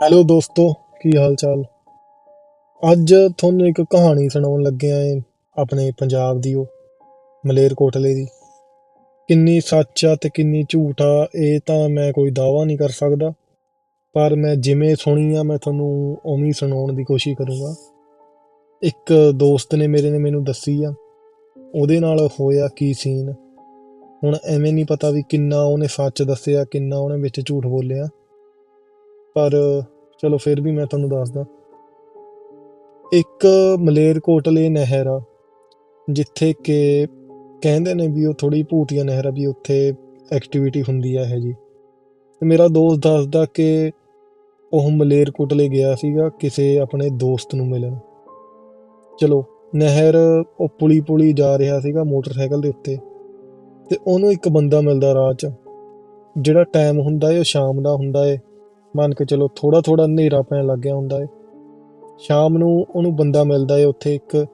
Hello ਦੋਸਤੋ, ਕੀ ਹਾਲ ਚਾਲ ਅੱਜ ਤੁਹਾਨੂੰ ਇੱਕ ਕਹਾਣੀ ਸੁਣਾਉਣ ਲੱਗਿਆ ਏ, ਆਪਣੇ ਪੰਜਾਬ ਦੀ ਉਹ, ਮਲੇਰਕੋਟਲੇ ਦੀ। ਕਿੰਨੀ ਸੱਚ ਆ ਤੇ ਕਿੰਨੀ ਝੂਠ ਆ, ਇਹ ਤਾਂ ਮੈਂ ਕੋਈ ਦਾਅਵਾ ਨਹੀਂ ਕਰ ਸਕਦਾ। ਪਰ ਮੈਂ ਜਿਵੇਂ ਸੁਣੀ ਆ, ਮੈਂ ਤੁਹਾਨੂੰ ਉਵੇਂ ਸੁਣਾਉਣ ਦੀ ਕੋਸ਼ਿਸ਼ ਕਰੂੰਗਾ। ਇੱਕ ਦੋਸਤ ਨੇ ਮੇਰੇ ਨੇ ਮੈਨੂੰ ਦੱਸੀ ਆ, ਉਹਦੇ ਨਾਲ ਹੋਇਆ ਕੀ ਸੀਨ? ਹੁਣ ਐਵੇਂ ਨਹੀਂ ਪਤਾ ਵੀ ਕਿੰਨਾ ਉਹਨੇ ਸੱਚ ਦੱਸਿਆ, ਕਿੰਨਾ ਉਹਨੇ ਵਿੱਚ ਝੂਠ ਬੋਲਿਆ। ਪਰ ਚਲੋ ਫਿਰ ਵੀ ਮੈਂ ਤੁਹਾਨੂੰ ਦੱਸਦਾ। ਇੱਕ ਮਲੇਰਕੋਟਲੇ ਨਹਿਰ ਆ, ਜਿੱਥੇ ਕਿ ਕਹਿੰਦੇ ਨੇ ਵੀ ਉਹ ਥੋੜੀ ਭੂਤੀਆ ਨਹਿਰ ਆ ਵੀ ਉੱਥੇ ਐਕਟੀਵਿਟੀ ਹੁੰਦੀ ਆ ਇਹ ਜੀ। ਤੇ ਮੇਰਾ ਦੋਸਤ ਦੱਸਦਾ ਕਿ ਉਹ ਮਲੇਰਕੋਟਲੇ ਗਿਆ ਸੀਗਾ ਕਿਸੇ ਆਪਣੇ ਦੋਸਤ ਨੂੰ ਮਿਲਣ। ਚਲੋ ਨਹਿਰ ਉਹ ਪੁਲੀ ਪੁਲੀ ਜਾ ਰਿਹਾ ਸੀਗਾ ਮੋਟਰਸਾਈਕਲ ਦੇ ਉੱਤੇ ਤੇ ਉਹਨੂੰ ਇੱਕ ਬੰਦਾ ਮਿਲਦਾ ਰਾਹ 'ਚ, ਜਿਹੜਾ ਟਾਈਮ ਹੁੰਦਾ ਏ ਉਹ ਸ਼ਾਮ ਦਾ ਹੁੰਦਾ ਏ। ਮੰਨ ਕੇ ਚਲੋ ਥੋੜਾ ਥੋੜਾ ਹਨੇਰਾ ਪੈਣ ਲੱਗ ਗਿਆ ਹੁੰਦਾ ਏ। ਸ਼ਾਮ ਨੂੰ ਉਹਨੂੰ ਬੰਦਾ ਮਿਲਦਾ ਏ, ਉੱਥੇ ਇੱਕ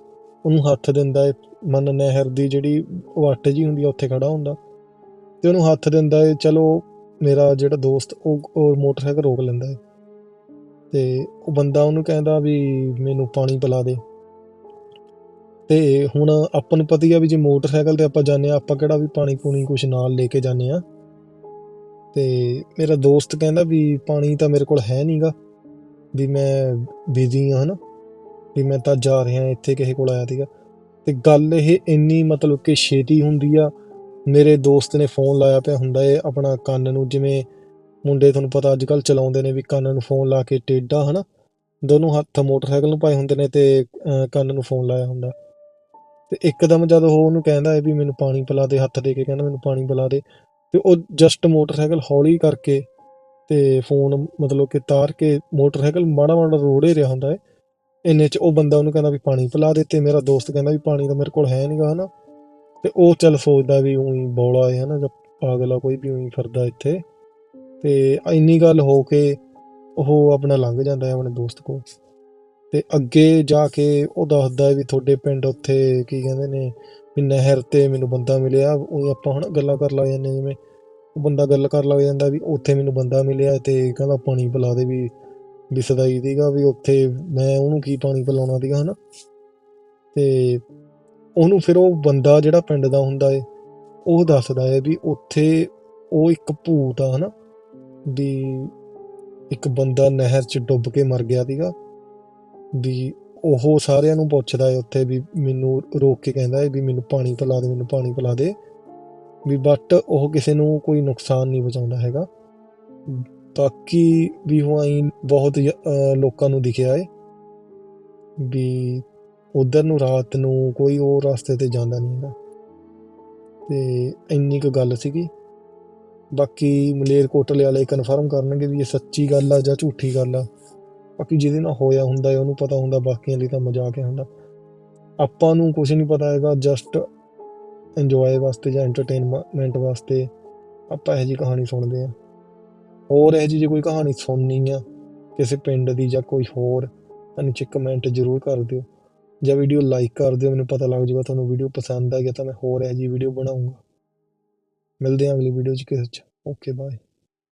ਉਹਨੂੰ ਹੱਥ ਦਿੰਦਾ ਏ, ਮਨ ਨਹਿਰ ਦੀ ਜਿਹੜੀ ਵੱਟ ਜੀ ਹੁੰਦੀ ਆ, ਉੱਥੇ ਖੜਾ ਹੁੰਦਾ। ਤੇ ਉਹਨੂੰ ਹੱਥ ਦਿੰਦਾ ਏ, ਚਲੋ ਮੇਰਾ ਜਿਹੜਾ ਦੋਸਤ ਉਹ ਉਹ ਮੋਟਰਸਾਈਕਲ ਰੋਕ ਲੈਂਦਾ ਏ। ਤੇ ਉਹ ਬੰਦਾ ਉਹਨੂੰ ਕਹਿੰਦਾ ਵੀ ਮੈਨੂੰ ਪਾਣੀ ਪਿਲਾ ਦੇ। ਤੇ ਹੁਣ ਆਪਾਂ ਨੂੰ ਪਤਾ ਹੀ ਆ ਵੀ ਜੇ ਮੋਟਰਸਾਈਕਲ ਤੇ ਆਪਾਂ ਜਾਂਦੇ ਆ, ਆਪਾਂ ਕਿਹੜਾ ਵੀ ਪਾਣੀ ਪੂਣੀ ਕੁਛ ਨਾਲ ਲੈ ਕੇ ਜਾਂਦੇ ਆ। ਤੇ ਮੇਰਾ ਦੋਸਤ ਕਹਿੰਦਾ ਵੀ ਪਾਣੀ ਤਾਂ ਮੇਰੇ ਕੋਲ ਹੈ ਨਹੀਂਗਾ ਵੀ ਮੈਂ ਬਿਜ਼ੀ ਹਾਂ ਹਨਾ, ਵੀ ਮੈਂ ਤਾਂ ਜਾ ਰਿਹਾ ਇੱਥੇ ਕਿਸੇ ਕੋਲ ਆਇਆ ਸੀਗਾ। ਤੇ ਗੱਲ ਇਹ ਇੰਨੀ ਮਤਲਬ ਕਿ ਛੇਤੀ ਹੁੰਦੀ ਆ, ਮੇਰੇ ਦੋਸਤ ਨੇ ਫੋਨ ਲਾਇਆ ਪਿਆ ਹੁੰਦਾ ਏ ਆਪਣਾ ਕੰਨ ਨੂੰ, ਜਿਵੇਂ ਮੁੰਡੇ ਤੁਹਾਨੂੰ ਪਤਾ ਅੱਜ ਕੱਲ ਚਲਾਉਂਦੇ ਨੇ ਵੀ ਕੰਨ ਨੂੰ ਫੋਨ ਲਾ ਕੇ ਟੇਡਾ ਹਨਾ, ਦੋਨੋਂ ਹੱਥ ਮੋਟਰਸਾਈਕਲ ਨੂੰ ਪਾਏ ਹੁੰਦੇ ਨੇ ਤੇ ਕੰਨ ਨੂੰ ਫੋਨ ਲਾਇਆ ਹੁੰਦਾ। ਤੇ ਇੱਕਦਮ ਜਦ ਉਹ ਉਹਨੂੰ ਕਹਿੰਦਾ ਹੈ ਵੀ ਮੈਨੂੰ ਪਾਣੀ ਪਿਲਾ ਦੇ, ਹੱਥ ਦੇ ਕੇ ਕਹਿੰਦਾ ਮੈਨੂੰ ਪਾਣੀ ਪਿਲਾ ਦੇ ਤੇ ਉਹ ਜਸਟ ਮੋਟਰਸਾਈਕਲ ਹੌਲੀ ਕਰਕੇ ਤੇ ਫੋਨ ਮਤਲਬ ਕਿ ਤਾਰ ਕੇ ਮੋਟਰਸਾਈਕਲ ਮਾੜਾ ਮਾੜਾ ਰੋੜੇ ਰਿਹਾ ਹੁੰਦਾ ਹੈ ਇੰਨੇ ਚ ਉਹ ਬੰਦਾ ਉਹਨੂੰ ਕਹਿੰਦਾ ਵੀ ਪਾਣੀ ਪਿਲਾ ਦੇ ਤੇ ਮੇਰਾ ਦੋਸਤ ਕਹਿੰਦਾ ਵੀ ਪਾਣੀ ਤਾਂ ਮੇਰੇ ਕੋਲ ਹੈ ਨਹੀਂਗਾ ਹਨਾ। ਤੇ ਉਹ ਚੱਲ ਸੋਚਦਾ ਵੀ ਉਹੀ ਬੋਲਾ ਹੈ ਹਨਾ, ਜਾਂ ਪਾਗਲ ਕੋਈ ਵੀ ਉਹੀ ਫਿਰਦਾ ਇੱਥੇ। ਤੇ ਇੰਨੀ ਗੱਲ ਹੋ ਕੇ ਉਹ ਆਪਣਾ ਲੰਘ ਜਾਂਦਾ ਹੈ ਆਪਣੇ ਦੋਸਤ ਕੋਲ। ਤੇ ਅੱਗੇ ਜਾ ਕੇ ਉਹ ਦੱਸਦਾ ਹੈ ਵੀ ਤੁਹਾਡੇ ਪਿੰਡ ਉੱਥੇ ਕੀ ਕਹਿੰਦੇ ਨੇ ਵੀ ਨਹਿਰ ਤੇ ਮੈਨੂੰ ਬੰਦਾ ਮਿਲਿਆ, ਉਹ ਆਪਾਂ ਹੁਣ ਗੱਲਾਂ ਕਰ ਲੱਗ ਜਾਂਦੇ ਜਿਵੇਂ। ਉਹ ਬੰਦਾ ਗੱਲ ਕਰਨ ਲੱਗ ਜਾਂਦਾ ਵੀ ਉੱਥੇ ਮੈਨੂੰ ਬੰਦਾ ਮਿਲਿਆ ਤੇ ਕਹਿੰਦਾ ਪਾਣੀ ਪਿਲਾ ਦੇ ਵੀ ਵੀ ਸਦਾਈ ਦੀਗਾ ਵੀ ਉੱਥੇ ਮੈਂ ਉਹਨੂੰ ਕੀ ਪਾਣੀ ਪਿਲਾਉਣਾ ਸੀਗਾ ਹਨਾ? ਤੇ ਉਹਨੂੰ ਫਿਰ ਉਹ ਬੰਦਾ ਜਿਹੜਾ ਪਿੰਡ ਦਾ ਹੁੰਦਾ ਏ, ਉਹ ਦੱਸਦਾ ਹੈ ਵੀ ਉੱਥੇ ਉਹ ਇੱਕ ਭੂਤ ਆ, ਹਨਾ? ਵੀ ਇੱਕ ਬੰਦਾ ਨਹਿਰ 'ਚ ਡੁੱਬ ਕੇ ਮਰ ਗਿਆ ਸੀਗਾ ਵੀ ਉਹ ਸਾਰਿਆਂ ਨੂੰ ਪੁੱਛਦਾ ਹੈ ਉੱਥੇ ਵੀ ਮੈਨੂੰ ਰੋਕ ਕੇ ਕਹਿੰਦਾ ਏ ਵੀ ਮੈਨੂੰ ਪਾਣੀ ਪਿਲਾ ਦੇ, ਮੈਨੂੰ ਪਾਣੀ ਪਿਲਾ ਦੇ। ਵੀ ਬਟ ਉਹ ਕਿਸੇ ਨੂੰ ਕੋਈ ਨੁਕਸਾਨ ਨਹੀਂ ਪਹੁੰਚਾਉਂਦਾ ਹੈਗਾ। ਬਾਕੀ ਵੀ ਉਹ ਬਹੁਤ ਲੋਕਾਂ ਨੂੰ ਦਿਖਿਆ ਏ। ਵੀ ਉਧਰ ਨੂੰ ਰਾਤ ਨੂੰ ਕੋਈ ਉਹ ਰਸਤੇ ਤੇ ਜਾਂਦਾ ਨਹੀਂ ਹੈਗਾ। ਤੇ ਇੰਨੀ ਕੁ ਗੱਲ ਸੀਗੀ। ਬਾਕੀ ਮਲੇਰਕੋਟਲੇ ਵਾਲੇ ਕਨਫਰਮ ਕਰਨਗੇ ਵੀ ਇਹ ਸੱਚੀ ਗੱਲ ਆ ਜਾਂ ਝੂਠੀ ਗੱਲ ਆ। ਬਾਕੀ ਜਿਹਦੇ ਨਾਲ ਹੋਇਆ ਹੁੰਦਾ ਹੈ ਉਹਨੂੰ ਪਤਾ ਹੁੰਦਾ, ਬਾਕੀਆਂ ਲਈ ਤਾਂ ਮਜ਼ਾਕ ਹੀ ਹੁੰਦਾ। ਆਪਾਂ ਨੂੰ ਕੁਝ ਨਹੀਂ ਪਤਾ ਹੈਗਾ ਜਸਟ ਇੰਜੋਏ ਵਾਸਤੇ ਜਾਂ ਐਂਟਰਟੇਨਮੈਂਟ ਵਾਸਤੇ ਆਪਾਂ ਇਹ ਜੀ ਕਹਾਣੀ ਸੁਣਦੇ ਆ ਹੋਰ ਇਹ ਜੀ ਜੇ ਕੋਈ ਕਹਾਣੀ ਸੁਣਨੀ ਆ ਕਿਸੇ ਪਿੰਡ ਦੀ ਜਾਂ ਕੋਈ ਹੋਰ ਤਾਂ ਨੀਚੇ ਕਮੈਂਟ ਜ਼ਰੂਰ ਕਰ ਦਿਓ। ਜਾਂ ਵੀਡੀਓ ਲਾਈਕ ਕਰ ਦਿਓ, ਮੈਨੂੰ ਪਤਾ ਲੱਗ ਜਾਊਗਾ ਤੁਹਾਨੂੰ ਵੀਡੀਓ ਪਸੰਦ ਆ ਗਿਆ ਤਾਂ ਮੈਂ ਹੋਰ ਇਹ ਜੀ ਵੀਡੀਓ ਬਣਾਉਂਗਾ ਮਿਲਦੇ ਹਾਂ ਅਗਲੀ ਵੀਡੀਓ 'ਚ ਕਿਸੇ 'ਚ। Okay bye